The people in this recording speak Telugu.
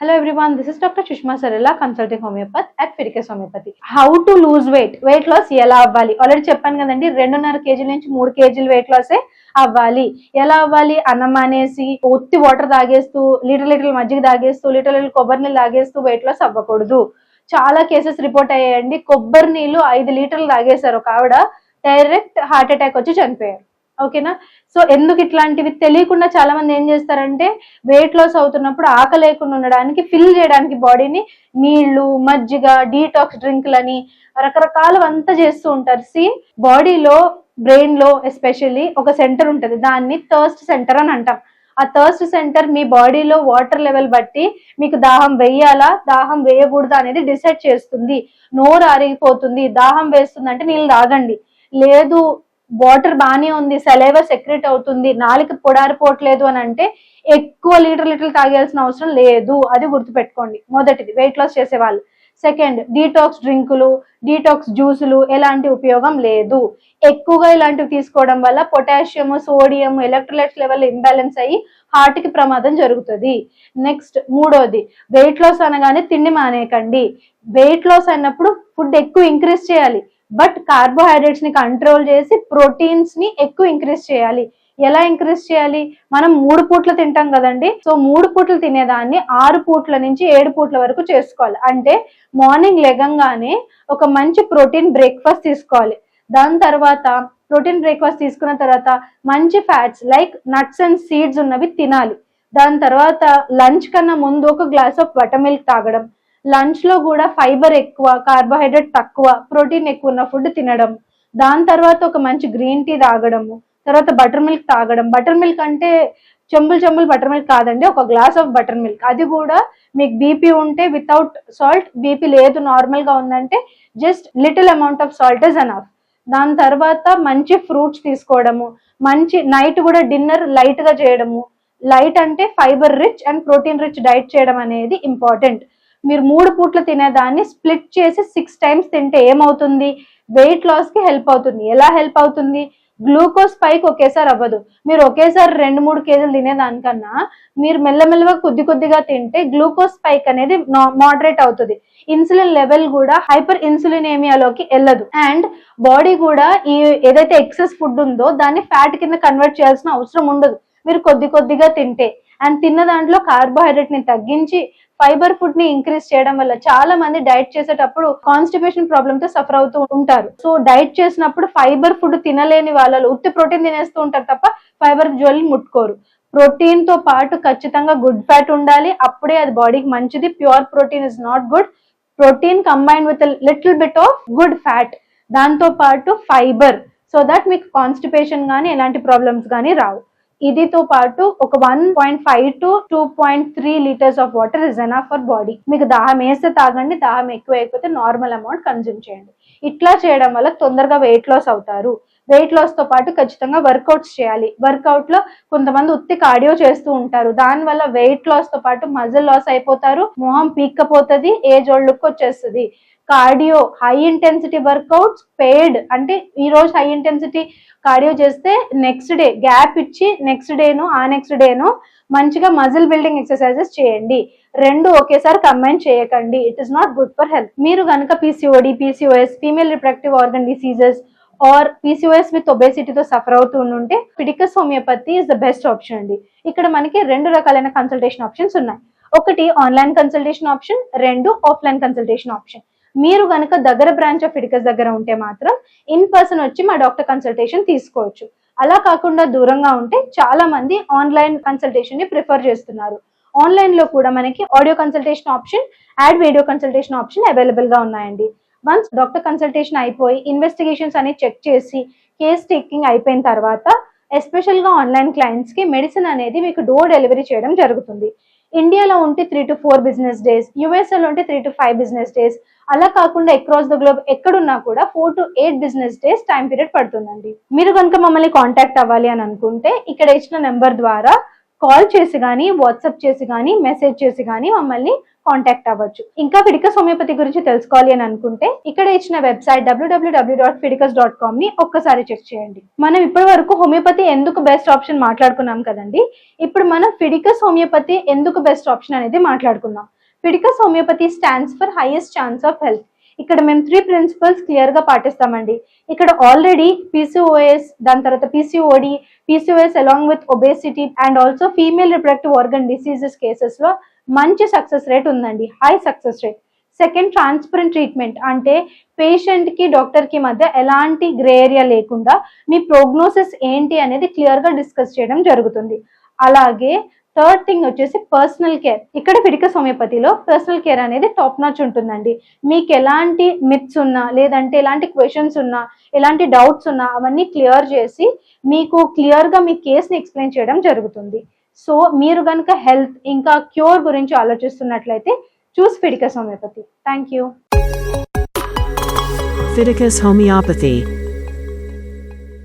Hello everyone, this is Dr. Sushma Sarela, consulting homeopath at Fiticus Homeopathy. How to lose weight? Weight loss ఎలా అవ్వాలి ఆల్రెడీ చెప్పాను కదండి రెండున్నర కేజీల నుంచి మూడు కేజీలు వెయిట్ లాసే అవ్వాలి ఎలా అవ్వాలి అన్నం అనేసి ఒత్తి వాటర్ తాగేస్తూ లీటర్ లీటర్ మజ్జిగ తాగేస్తూ లీటర్ లీటర్ కొబ్బరి నీళ్ళు తాగేస్తూ వెయిట్ లాస్ అవ్వకూడదు చాలా కేసెస్ రిపోర్ట్ అయ్యాయండి కొబ్బరి నీళ్ళు ఐదు లీటర్లు తాగేశారు ఒక ఆవిడ డైరెక్ట్ హార్ట్ అటాక్ వచ్చి చనిపోయారు ఓకేనా? సో ఎందుకు ఇట్లాంటివి? తెలియకుండా చాలా మంది ఏం చేస్తారంటే వెయిట్ లాస్ అవుతున్నప్పుడు ఆకలి లేకుండా ఉండడానికి ఫిల్ చేయడానికి బాడీని నీళ్ళు మజ్జిగ డీటాక్స్ డ్రింక్లని రకరకాలు అంతా చేస్తూ ఉంటారు. సి బాడీలో బ్రెయిన్లో ఎస్పెషల్లీ ఒక సెంటర్ ఉంటుంది. దాన్ని థర్స్ట్ సెంటర్ అని అంటాం. ఆ థర్స్ట్ సెంటర్ మీ బాడీలో వాటర్ లెవెల్ బట్టి మీకు దాహం వేయాలా? దాహం వేయకూడదా అనేది డిసైడ్ చేస్తుంది. నోరు ఆరిగిపోతుంది. దాహం వేస్తుంది అంటే నీళ్ళు తాగండి. లేదు వాటర్ బాగానే ఉంది సెలైవర్ సెక్రెట్ అవుతుంది నాలుక పొడారిపోవట్లేదు అని అంటే ఎక్కువ లీటర్ లీటర్లు తాగాల్సిన అవసరం లేదు అది గుర్తుపెట్టుకోండి. మొదటిది వెయిట్ లాస్ చేసే వాళ్ళు సెకండ్ డీటాక్స్ డ్రింకులు డీటాక్స్ జ్యూసులు ఎలాంటి ఉపయోగం లేదు. ఎక్కువగా ఇలాంటివి తీసుకోవడం వల్ల potassium sodium electrolytes level imbalance అయ్యి హార్ట్కి ప్రమాదం జరుగుతుంది. నెక్స్ట్ మూడోది వెయిట్ లాస్ అనగానే తిండి మానేయకండి. వెయిట్ లాస్ అన్నప్పుడు ఫుడ్ ఎక్కువ ఇంక్రీజ్ చేయాలి. బట్ కార్బోహైడ్రేట్స్ని కంట్రోల్ చేసి ప్రోటీన్స్ని ఎక్కువ ఇంక్రీజ్ చేయాలి. ఎలా ఇంక్రీజ్ చేయాలి? మనం మూడు పూట్లు తింటాం కదండి. సో మూడు పూట్లు తినేదాన్ని ఆరు పూట్ల నుంచి ఏడు పూట్ల వరకు చేసుకోవాలి. అంటే మార్నింగ్ లెగంగానే ఒక మంచి ప్రోటీన్ బ్రేక్ఫాస్ట్ తీసుకోవాలి. దాని తర్వాత ప్రోటీన్ బ్రేక్ఫాస్ట్ తీసుకున్న తర్వాత మంచి fats like nuts and seeds ఉన్నవి తినాలి. దాని తర్వాత లంచ్ కన్నా ముందు ఒక గ్లాస్ ఆఫ్ బటర్ మిల్క్ తాగడం. లంచ్లో కూడా ఫైబర్ ఎక్కువ కార్బోహైడ్రేట్ తక్కువ ప్రోటీన్ ఎక్కువ ఉన్న ఫుడ్ తినడం. దాని తర్వాత ఒక మంచి గ్రీన్ టీ తాగడము. తర్వాత బటర్ మిల్క్ తాగడం. బటర్ మిల్క్ అంటే చెంబులు చెంబులు బటర్ మిల్క్ కాదండి ఒక గ్లాస్ ఆఫ్ బటర్ మిల్క్ అది కూడా మీకు బీపీ ఉంటే వితౌట్ సాల్ట్ బీపీ లేదు నార్మల్గా ఉందంటే just little amount of salt is enough దాని తర్వాత మంచి ఫ్రూట్స్ తీసుకోవడము. మంచి నైట్ కూడా డిన్నర్ లైట్గా చేయడము. లైట్ అంటే fibre rich and protein rich diet చేయడం అనేది ఇంపార్టెంట్ మీరు మూడు పూట్లు తినేదాన్ని స్ప్లిట్ చేసి సిక్స్ టైమ్స్ తింటే ఏమవుతుంది? వెయిట్ లాస్కి హెల్ప్ అవుతుంది. ఎలా హెల్ప్ అవుతుంది? గ్లూకోజ్ పైకి ఒకేసారి అవ్వదు. మీరు ఒకేసారి రెండు మూడు కేజీలు తినేదానికన్నా మీరు మెల్లమెల్లగా కొద్ది కొద్దిగా తింటే గ్లూకోజ్ స్పైక్ అనేది మోడరేట్ అవుతుంది. ఇన్సులిన్ లెవెల్ కూడా హైపర్ ఇన్సులినేమియాలోకి వెళ్ళదు. అండ్ బాడీ కూడా ఈ ఏదైతే ఎక్సెస్ ఫుడ్ ఉందో దాన్ని ఫ్యాట్ కింద కన్వర్ట్ చేయాల్సిన అవసరం ఉండదు. మీరు కొద్ది కొద్దిగా తింటే. అండ్ తిన్న దాంట్లో కార్బోహైడ్రేట్ని తగ్గించి ఫైబర్ ఫుడ్ని ఇంక్రీజ్ చేయడం వల్ల చాలా మంది డైట్ చేసేటప్పుడు కాన్స్టిపేషన్ ప్రాబ్లమ్తో సఫర్ అవుతూ ఉంటారు. సో డైట్ చేసినప్పుడు ఫైబర్ ఫుడ్ తినలేని వాళ్ళు ఉత్తి ప్రోటీన్ తినేస్తూ ఉంటారు తప్ప ఫైబర్ జ్వల్ని ముట్టుకోరు. ప్రోటీన్తో పాటు ఖచ్చితంగా గుడ్ ఫ్యాట్ ఉండాలి. అప్పుడే అది బాడీకి మంచిది. Pure protein is not good protein combine with little bit of good fat దాంతో పాటు ఫైబర్ సో దట్ మీకు కాన్స్టిపేషన్ కానీ ఎలాంటి ప్రాబ్లమ్స్ కానీ రావు. ఇదితో పాటు ఒక one point five to two point three litres of water is enough for body మీకు దాహం వేస్తే తాగండి దాహం ఎక్కువ అయిపోతే నార్మల్ అమౌంట్ కన్జ్యూమ్ చేయండి. ఇట్లా చేయడం వల్ల తొందరగా వెయిట్ లాస్ అవుతారు. వెయిట్ లాస్తో పాటు ఖచ్చితంగా వర్కౌట్స్ చేయాలి. వర్కౌట్లో కొంతమంది ఉత్తి కార్డియో చేస్తూ ఉంటారు. దాని వల్ల వెయిట్ లాస్తో పాటు మజిల్ లాస్ అయిపోతారు. మొహం పీక్కపోతుంది ఏజ్ ఓల్డ్ లుక్ వచ్చేస్తుంది. Cardio high intensity workouts paid అంటే ఈ రోజు హై ఇంటెన్సిటీ కార్డియో చేస్తే నెక్స్ట్ డే గ్యాప్ ఇచ్చి నెక్స్ట్ డేను ఆ నెక్స్ట్ డేను మంచిగా మజిల్ బిల్డింగ్ ఎక్సర్సైజెస్ చేయండి. రెండు ఒకేసారి కంబైన్ చేయకండి. It is not good for health మీరు కనుక PCOD PCOS female reproductive organ diseases or PCOS with ఒబేసిటీతో suffer అవుతూ ఉంటే Fiticus homeopathy is the best option అండి. ఇక్కడ మనకి రెండు రకాలైన కన్సల్టేషన్ ఆప్షన్స్ ఉన్నాయి. ఒకటి ఆన్లైన్ కన్సల్టేషన్ ఆప్షన్ రెండు ఆఫ్లైన్ కన్సల్టేషన్ ఆప్షన్ మీరు కనుక దగ్గర బ్రాంచ్ ఆఫ్ ఫిడికస్ దగ్గర ఉంటే మాత్రం ఇన్ పర్సన్ వచ్చి మా డాక్టర్ కన్సల్టేషన్ తీసుకోవచ్చు. అలా కాకుండా దూరంగా ఉంటే చాలా మంది ఆన్లైన్ కన్సల్టేషన్ని ప్రిఫర్ చేస్తున్నారు. ఆన్లైన్లో కూడా మనకి audio consultation option and video consultation option అవైలబుల్గా ఉన్నాయండి. వన్స్ డాక్టర్ కన్సల్టేషన్ అయిపోయి ఇన్వెస్టిగేషన్స్ అని చెక్ చేసి కేస్ టేకింగ్ అయిపోయిన తర్వాత ఎస్పెషల్గా ఆన్లైన్ క్లయింట్స్కి మెడిసిన్ అనేది మీకు డోర్ డెలివరీ చేయడం జరుగుతుంది. ఇండియాలో ఉంటే three to four business days యుఎస్ఏలో ఉంటే three to five business days అలా కాకుండా అక్రాస్ ద గ్లోబ్ ఎక్కడున్నా కూడా four to eight business days time period పడుతుందండి. మీరు కనుక మమ్మల్ని కాంటాక్ట్ అవ్వాలి అని అనుకుంటే ఇక్కడ ఇచ్చిన నెంబర్ ద్వారా కాల్ చేసి కానీ వాట్సాప్ చేసి కానీ మెసేజ్ చేసి కానీ మమ్మల్ని కాంటాక్ట్ అవ్వచ్చు. ఇంకా ఫిడికస్ హోమియోపతి గురించి తెలుసుకోవాలి అని అనుకుంటే ఇక్కడ ఇచ్చిన website WWW dot Fiticus dot కామ్ని ఒక్కసారి చెక్ చేయండి. మనం ఇప్పటి వరకు హోమియోపతి ఎందుకు బెస్ట్ ఆప్షన్ మాట్లాడుకున్నాం కదండి? ఇప్పుడు మనం ఫిడికస్ హోమియోపతి ఎందుకు బెస్ట్ ఆప్షన్ అనేది మాట్లాడుకుందాం. Fiticus homeopathy stands for highest chance of health ఇక్కడ మేము త్రీ ప్రిన్సిపల్స్ క్లియర్గా పాటిస్తామండి. ఇక్కడ ఆల్రెడీ పీసీఓఎస్ దాని తర్వాత PCOD PCOS along with obesity and also female reproductive organ diseases కేసెస్లో మంచి సక్సెస్ రేట్ ఉందండి. High success rate second transparent treatment అంటే పేషెంట్కి డాక్టర్కి మధ్య ఎలాంటి గ్రే ఏరియా లేకుండా మీ ప్రోగ్నోసిస్ ఏంటి అనేది క్లియర్గా డిస్కస్ చేయడం జరుగుతుంది. అలాగే థర్డ్ థింగ్ వచ్చేసి పర్సనల్ కేర్. ఇక్కడ ఫిడికస్ హోమియోపతిలో పర్సనల్ కేర్ అనేది టాప్ నాచ్ ఉంటుందండి. మీకు ఎలాంటి మిత్స్ ఉన్నా లేదంటే ఎలాంటి క్వశ్చన్స్ ఉన్నా ఎలాంటి డౌట్స్ ఉన్నా అవన్నీ క్లియర్ చేసి మీకు క్లియర్గా మీ కేసుని ఎక్స్ప్లెయిన్ చేయడం జరుగుతుంది. సో మీరు కనుక హెల్త్ ఇంకా క్యూర్ గురించి ఆలోచిస్తున్నట్లయితే చూసి Fiticus homeopathy thank you Fiticus Homeopathy